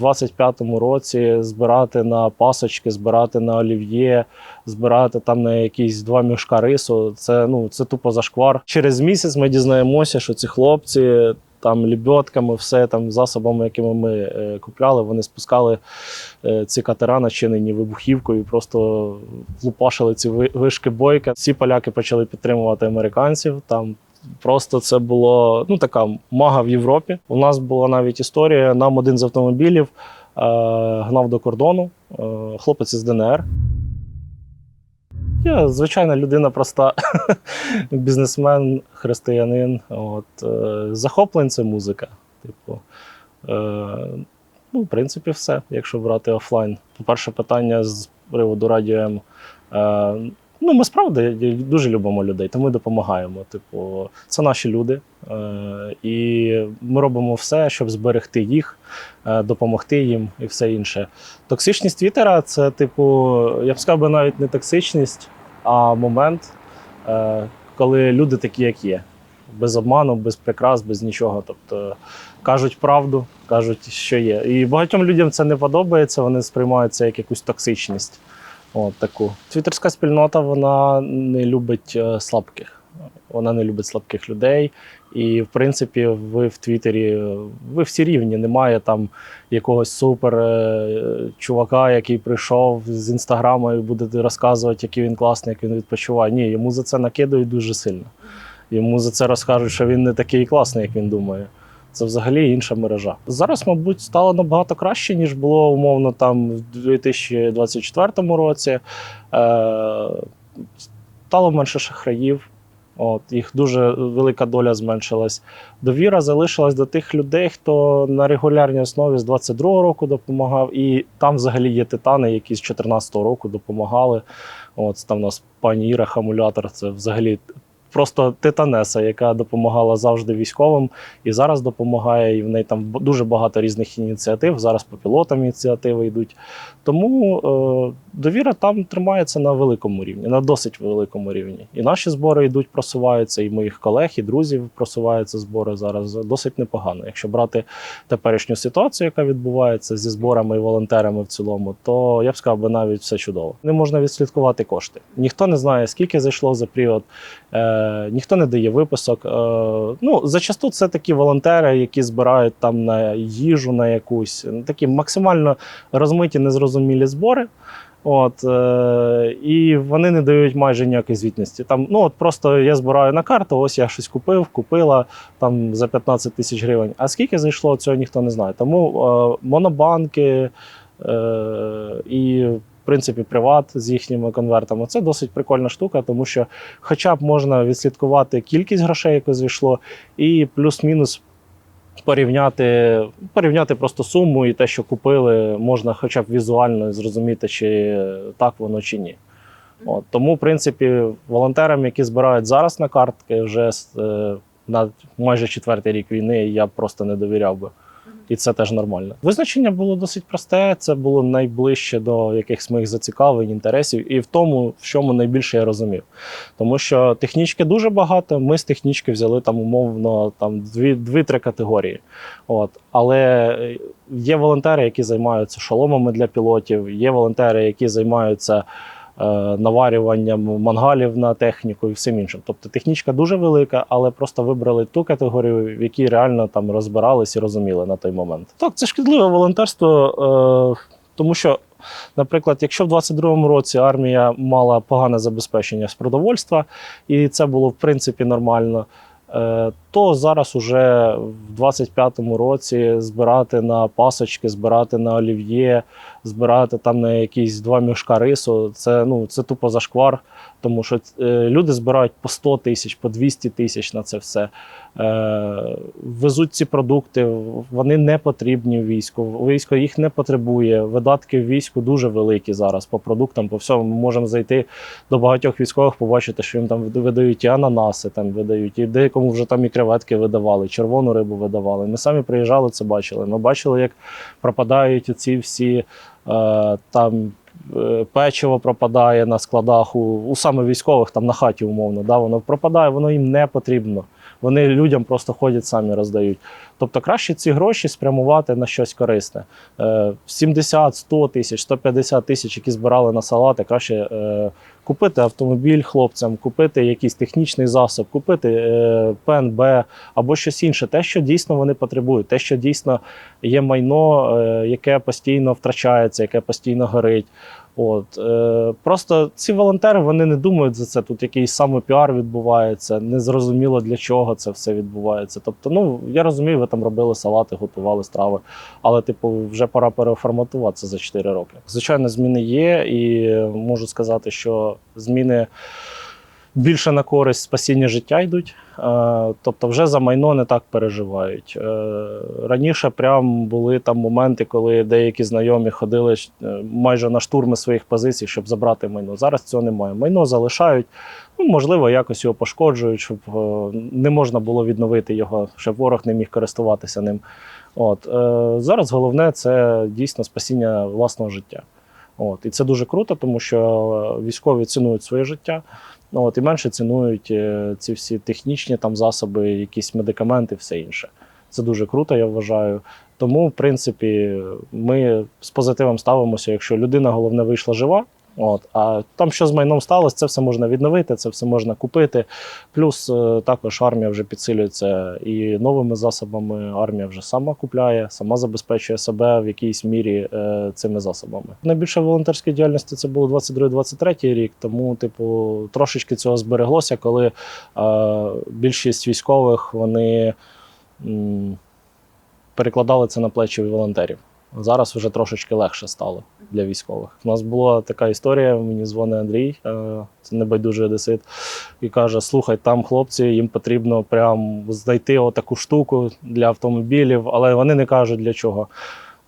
в 25-му році збирати на пасочки, збирати на олів'є, збирати там на якісь два мішка рису. Це ну це тупо зашквар. Через місяць ми дізнаємося, що ці хлопці. Там лібьотками, все там засобами, якими ми е, купляли, вони спускали е, ці катера, начинені вибухівкою, і просто лупашили ці вишки бойка. Всі поляки почали підтримувати американців. Там просто це було ну така мага в Європі. У нас була навіть історія. Нам один з автомобілів е, гнав до кордону, е, хлопець із ДНР. Я звичайна людина проста, бізнесмен, християнин. От, е, захоплень це музика. Типу, е, ну, в принципі, все, якщо брати офлайн. Перше питання з приводу радіо М. Е, ну, ми справді дуже любимо людей, то ми допомагаємо. Типу, це наші люди. Е, і ми робимо все, щоб зберегти їх, е, допомогти їм і все інше. Токсичність Твіттера це, типу, я б сказав навіть не токсичність, а момент, е, коли люди такі, як є. Без обману, без прикрас, без нічого. Тобто кажуть правду, кажуть, що є. І багатьом людям це не подобається, вони сприймають це як якусь токсичність. От таку. Твіттерська спільнота вона не любить е, слабких. Вона не любить слабких людей. І, в принципі, ви в Твіттері, е, ви всі рівні. Немає там якогось супер е, чувака, який прийшов з інстаграма і буде розказувати, який він класний, як він відпочиває. Ні, йому за це накидають дуже сильно. Йому за це розкажуть, що він не такий класний, як він думає. Це взагалі інша мережа. Зараз, мабуть, стало набагато краще, ніж було умовно там в 2024 році. Е, стало менше шахраїв. От, їх дуже велика доля зменшилась. Довіра залишилась до тих людей, хто на регулярній основі з 22-го року допомагав. І там взагалі є титани, які з 14-го року допомагали. От там у нас пані Іра Хамулятор, це взагалі просто титанеса, яка допомагала завжди військовим і зараз допомагає. І в неї там дуже багато різних ініціатив. Зараз по пілотам ініціативи йдуть. Тому е, довіра там тримається на великому рівні, на досить великому рівні. І наші збори йдуть, просуваються, і моїх колег, і друзів просуваються збори зараз досить непогано. Якщо брати теперішню ситуацію, яка відбувається зі зборами і волонтерами в цілому, то я б сказав би навіть все чудово. Не можна відслідкувати кошти. Ніхто не знає, скільки зайшло за період, е, ніхто не дає виписок. Е, ну, зачасту це такі волонтери, які збирають там на їжу на якусь, такі максимально розмиті, незрозумілі збори. От, е, і вони не дають майже ніякої звітності. Там, ну, от просто я збираю на карту, ось я щось купив, купила там за 15 тисяч гривень. А скільки зайшло, цього ніхто не знає. Тому е, монобанки е, і, в принципі, приват з їхніми конвертами це досить прикольна штука, тому що хоча б можна відслідкувати кількість грошей, яке зайшло, і плюс-мінус порівняти, порівняти просто суму і те, що купили, можна хоча б візуально зрозуміти, чи так воно чи ні. От, тому, в принципі, волонтерам, які збирають зараз на картки, вже е, на майже четвертий рік війни, я просто не довіряв би. І це теж нормально. Визначення було досить просте. Це було найближче до якихось моїх зацікавлень, інтересів, і в тому, в чому найбільше я розумів. Тому що технічки дуже багато. Ми з технічки взяли там умовно там дві, дві-три категорії. От. Але е, є волонтери, які займаються шоломами для пілотів, є волонтери, які займаються наварюванням мангалів на техніку і всім іншим. Тобто технічка дуже велика, але просто вибрали ту категорію, в якій реально там розбирались і розуміли на той момент. Так, це шкідливе волонтерство, е, тому що. Наприклад, якщо в 22-му році армія мала погане забезпечення з продовольства, і це було в принципі нормально, е, то зараз уже в 25-му році збирати на пасочки, збирати на олів'є, збирати там на якісь два мішка рису, це ну це тупо зашквар, тому що е, люди збирають по 100 тисяч, по 200 тисяч на це все. Е, везуть ці продукти, вони не потрібні війську. Військо їх не потребує. Видатки в війську дуже великі зараз по продуктам, по всьому. Ми можемо зайти до багатьох військових, побачити, що їм там видають і ананаси, там видають, і деякому вже там і креветки видавали, червону рибу видавали. Ми самі приїжджали, це бачили. Ми бачили, як пропадають ці всі е, там. е, Печиво пропадає на складах у, у саме військових, там на хаті умовно. Да, воно пропадає, воно їм не потрібно. Вони людям просто ходять самі роздають. Тобто краще ці гроші спрямувати на щось корисне. Е, 70, 100 тисяч, 150 тисяч, які збирали на салати, краще е, купити автомобіль хлопцям, купити якийсь технічний засоб, купити е, ПНБ або щось інше, те, що дійсно вони потребують, те, що дійсно є майно, е, яке постійно втрачається, яке постійно горить. От е, просто ці волонтери вони не думають за це. Тут якийсь самопіар відбувається, незрозуміло для чого це все відбувається. Тобто, ну я розумію, ви там робили салати, готували страви, але типу вже пора переформатуватися за 4 роки. Звичайно, зміни є, і можу сказати, що зміни більше на користь спасіння життя йдуть. Е, Тобто, вже за майно не так переживають. Е, Раніше прям були там моменти, коли деякі знайомі ходили е, майже на штурми своїх позицій, щоб забрати майно. Зараз цього немає. Майно залишають, ну можливо, якось його пошкоджують, щоб не можна було відновити його, щоб ворог не міг користуватися ним. От зараз головне це дійсно спасіння власного життя. От і це дуже круто, тому що військові цінують своє життя. От, і менше цінують е, ці всі технічні там засоби, якісь медикаменти, все інше. Це дуже круто, я вважаю. Тому, в принципі, ми з позитивом ставимося, якщо людина головне вийшла жива. От, а там, що з майном сталося, це все можна відновити, це все можна купити. Плюс е, також армія вже підсилюється і новими засобами. Армія вже сама купляє, сама забезпечує себе в якійсь мірі е, цими засобами. Найбільше волонтерської діяльності це було 22-23 рік, тому, типу, трошечки цього збереглося, коли е, більшість військових вони м, перекладали це на плечі волонтерів. Зараз вже трошечки легше стало для військових. У нас була така історія. Мені дзвонить Андрій, е, це небайдужий одесит, і каже: Слухай, там хлопці, їм потрібно прям знайти отаку штуку для автомобілів, але вони не кажуть для чого.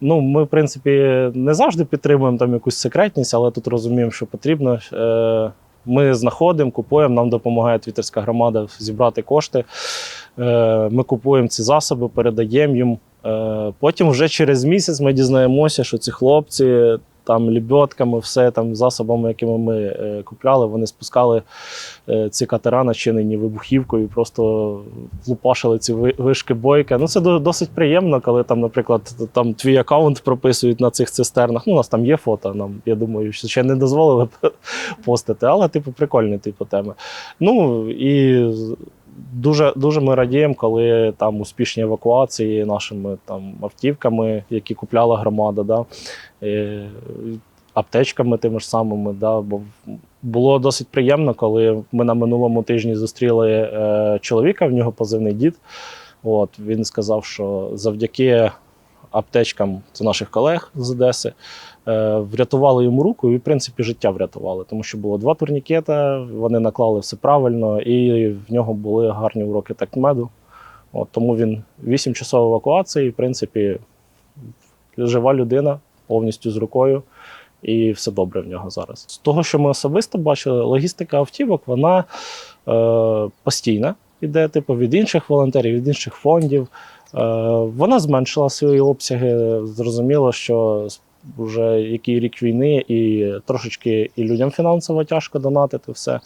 Ну, ми, в принципі, не завжди підтримуємо там якусь секретність, але тут розуміємо, що потрібно. Е, Ми знаходимо, купуємо, нам допомагає твіттерська громада зібрати кошти. Е, Ми купуємо ці засоби, передаємо їм. Потім вже через місяць ми дізнаємося, що ці хлопці там лібьотками, все там засобами, якими ми е, купляли, вони спускали е, ці катера, начинені вибухівкою, і просто лупашили ці вишки бойка. Ну це досить приємно, коли там, наприклад, там твій аккаунт прописують на цих цистернах. Ну, у нас там є фото. Нам я думаю, що ще не дозволили постити, але типу прикольні типу теми. Ну і дуже, дуже ми радіємо, коли там успішні евакуації нашими там автівками, які купляла громада, да, і, аптечками тими ж самими. Да, бо було досить приємно, коли ми на минулому тижні зустріли е, чоловіка, в нього позивний дід. От, він сказав, що завдяки аптечкам це наших колег з Одеси. е, Врятували йому руку і, в принципі, життя врятували, тому що було два турнікета, вони наклали все правильно, і в нього були гарні уроки такмеду. От, тому він 8 часов евакуації, в принципі, жива людина повністю з рукою, і все добре в нього зараз. З того, що ми особисто бачили, логістика автівок, вона е, постійна. Іде типу від інших волонтерів, від інших фондів. Е, вона зменшила свої обсяги. Зрозуміло, що вже який рік війни, і трошечки і людям фінансово тяжко донатити все.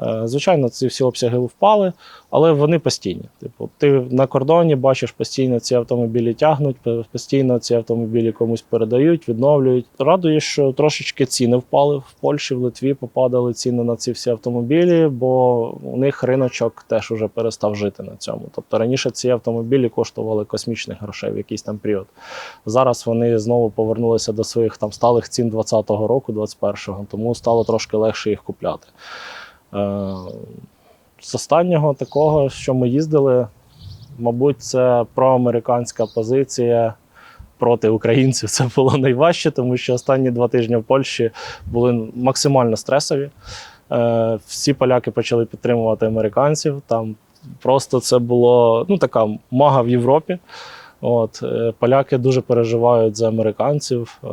Е, Звичайно, ці всі обсяги впали, але вони постійні. Типу, ти на кордоні бачиш постійно ці автомобілі тягнуть, постійно ці автомобілі комусь передають, відновлюють. Радує, що трошечки ціни впали в Польщі, в Литві попадали ціни на ці всі автомобілі, бо у них риночок теж уже перестав жити на цьому. Тобто раніше ці автомобілі коштували космічних грошей в якийсь там період. Зараз вони знову повернулися до своїх там сталих цін 2020 року, 2021, тому стало трошки легше їх купляти. Е, З останнього такого, що ми їздили, мабуть, це проамериканська позиція проти українців. Це було найважче, тому що останні два тижні в Польщі були максимально стресові. Е, Всі поляки почали підтримувати американців. Там просто це було ну, така мага в Європі. От, е, поляки дуже переживають за американців. Е,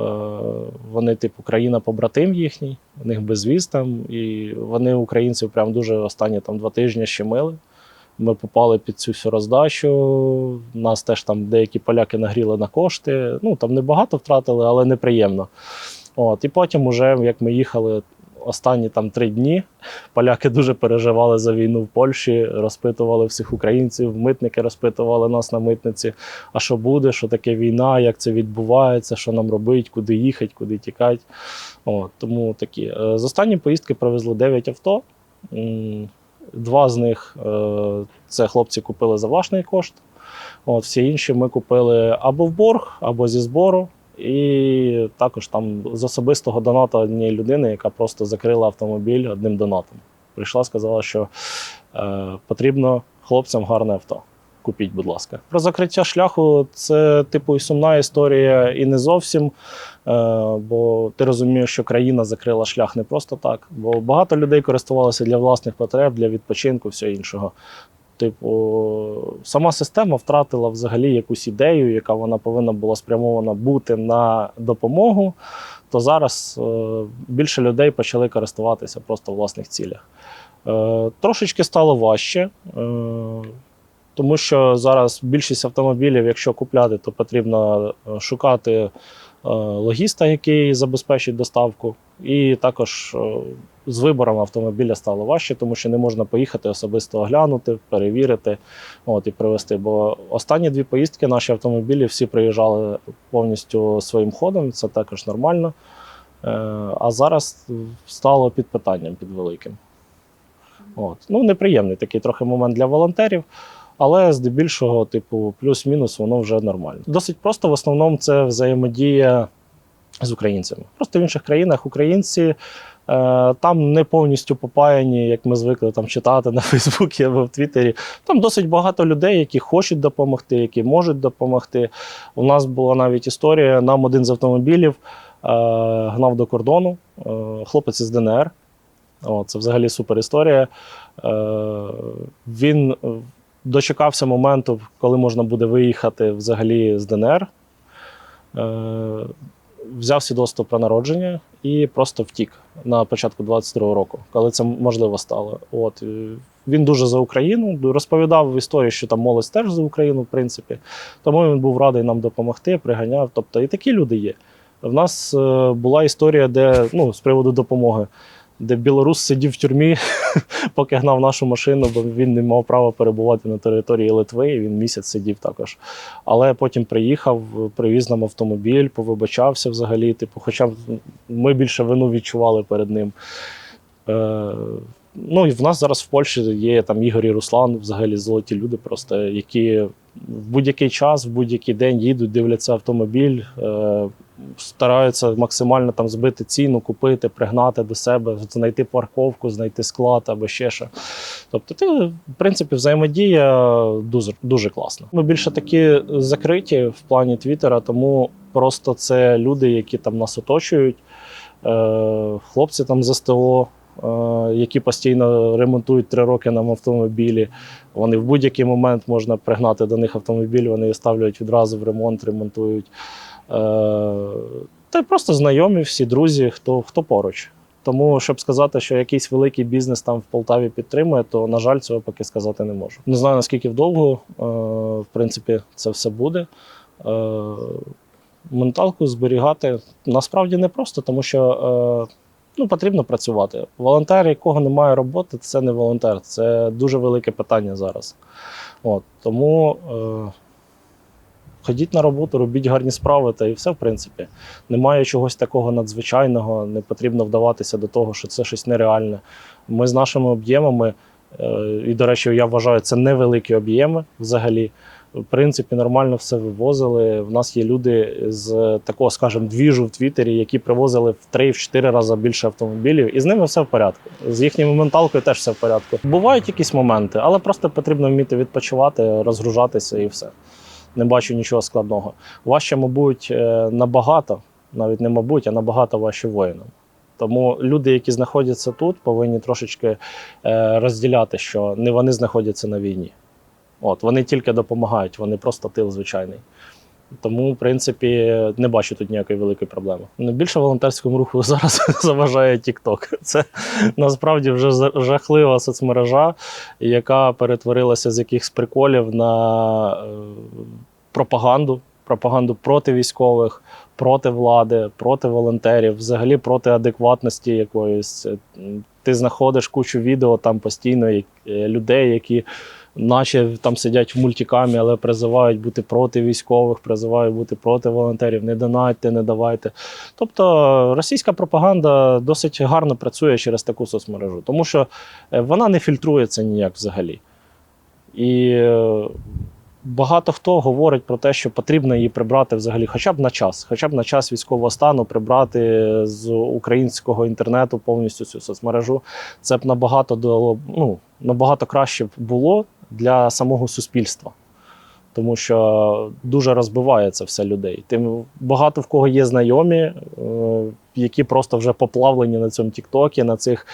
Вони, типу, країна-побратим їхній, у них безвіз там, і вони українців прям дуже останні там два тижні щемили. Ми попали під цю всю роздачу. Нас теж там деякі поляки нагріли на кошти. Ну там небагато втратили, але неприємно. От, і потім, уже, як ми їхали, останні там три дні поляки дуже переживали за війну в Польщі, розпитували всіх українців, митники розпитували нас на митниці. А що буде, що таке війна, як це відбувається, що нам робити, куди їхати, куди тікати. От, тому такі. Е, З останні поїздки привезли 9 авто. Два з них е, це хлопці купили за власний кошт. От, всі інші ми купили або в борг, або зі збору. І також там з особистого донату однієї людини, яка просто закрила автомобіль одним донатом. Прийшла, сказала, що е, потрібно хлопцям гарне авто. Купіть, будь ласка. Про закриття шляху це типу і сумна історія, і не зовсім. Е, бо ти розумієш, що країна закрила шлях не просто так. Бо багато людей користувалися для власних потреб, для відпочинку, все іншого. Типу, сама система втратила взагалі якусь ідею, яка вона повинна була спрямована бути на допомогу. То зараз е, більше людей почали користуватися просто в власних цілях. Е, трошечки стало важче, е, тому що зараз більшість автомобілів, якщо купляти, то потрібно шукати логіста, який забезпечить доставку. І також з вибором автомобіля стало важче, тому що не можна поїхати особисто оглянути, перевірити от, і привезти. Бо останні дві поїздки наші автомобілі всі приїжджали повністю своїм ходом, це також нормально. Е, А зараз стало під питанням під великим. От. Ну, неприємний такий трохи момент для волонтерів. Але здебільшого, типу, плюс-мінус, воно вже нормально. Досить просто в основному це взаємодія з українцями. Просто в інших країнах українці там не повністю попаяні, як ми звикли там читати на Фейсбуці або в Твіттері. Там досить багато людей, які хочуть допомогти, які можуть допомогти. У нас була навіть історія: нам один з автомобілів е, гнав до кордону, е, хлопець із ДНР. О, це взагалі супер історія. Е, він е, дочекався моменту, коли можна буде виїхати взагалі з ДНР. Взяв свідоцтво про народження і просто втік на початку 22-го року, коли це можливо стало. От він дуже за Україну розповідав історію, що там молодь теж за Україну, в принципі. Тому він був радий нам допомогти, приганяв. Тобто і такі люди є. В нас е, була історія, де ну, з приводу допомоги, де білорус сидів в тюрмі, поки гнав нашу машину, бо він не мав права перебувати на території Литви. І він місяць сидів також. Але потім приїхав, привіз нам автомобіль, повибачався взагалі. Типу, хоча ми більше вину відчували перед ним. Ну і в нас зараз в Польщі є там Ігор і Руслан, взагалі золоті люди, просто які в будь-який час, в будь-який день їдуть, дивляться автомобіль, е, стараються максимально там збити ціну, купити, пригнати до себе, знайти парковку, знайти склад або ще що. Тобто, ти, в принципі, взаємодія дуже, дуже класна. Ми більше такі закриті в плані Твіттера, тому просто це люди, які там нас оточують. Е, хлопці там з СТО, які постійно ремонтують три роки нам автомобілі. Вони в будь-який момент можна пригнати до них автомобіль, вони ставлять відразу в ремонт, ремонтують. Е, Та просто знайомі, всі друзі, хто, хто поруч. Тому, щоб сказати, що якийсь великий бізнес там в Полтаві підтримує, то, на жаль, цього поки сказати не можу. Не знаю, наскільки вдовго, е, в принципі, це все буде. Е, менталку зберігати насправді не просто, тому що е, ну, потрібно працювати. Волонтер, якого немає роботи, це не волонтер. Це дуже велике питання зараз. От, тому е, ходіть на роботу, робіть гарні справи, та і все, в принципі. Немає чогось такого надзвичайного, не потрібно вдаватися до того, що це щось нереальне. Ми з нашими об'ємами, е, і, до речі, я вважаю, це невеликі об'єми взагалі в принципі, нормально все вивозили. В нас є люди з такого, скажімо, двіжу в Твіттері, які привозили в 3-4 рази більше автомобілів, і з ними все в порядку. З їхньою менталкою теж все в порядку. Бувають якісь моменти, але просто потрібно вміти відпочивати, розгружатися і все. Не бачу нічого складного. Важче, мабуть, е, набагато, навіть не мабуть, а набагато важче воїнам. Тому люди, які знаходяться тут, повинні трошечки е, розділяти, що не вони знаходяться на війні. От, вони тільки допомагають, вони просто тил звичайний. Тому, в принципі, не бачу тут ніякої великої проблеми. Найбільше волонтерському руху зараз заважає TikTok. Це насправді вже жахлива соцмережа, яка перетворилася з якихось приколів на е, пропаганду, пропаганду проти військових, проти влади, проти волонтерів, взагалі проти адекватності якоїсь. Е, Ти знаходиш кучу відео там постійно е, людей, які наче там сидять в мультикамі, але призивають бути проти військових, призивають бути проти волонтерів, не донайте, не давайте. Тобто російська пропаганда досить гарно працює через таку соцмережу, тому що е, вона не фільтрується ніяк взагалі. І е, багато хто говорить про те, що потрібно її прибрати взагалі, хоча б на час, хоча б на час військового стану прибрати з українського інтернету повністю цю соцмережу. Це б набагато дало, ну, набагато краще б було для самого суспільства. Тому що дуже розбиває це все людей. Тим багато в кого є знайомі, е, які просто вже поплавлені на цьому Тіктокі, на цих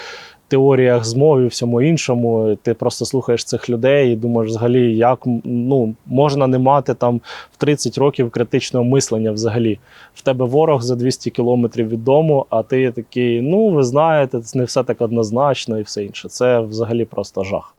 теоріях змов і всьому іншому. Ти просто слухаєш цих людей і думаєш, взагалі, як ну, можна не мати там в 30 років критичного мислення взагалі. В тебе ворог за 200 кілометрів від дому, а ти такий, ну ви знаєте, це не все так однозначно і все інше. Це взагалі просто жах.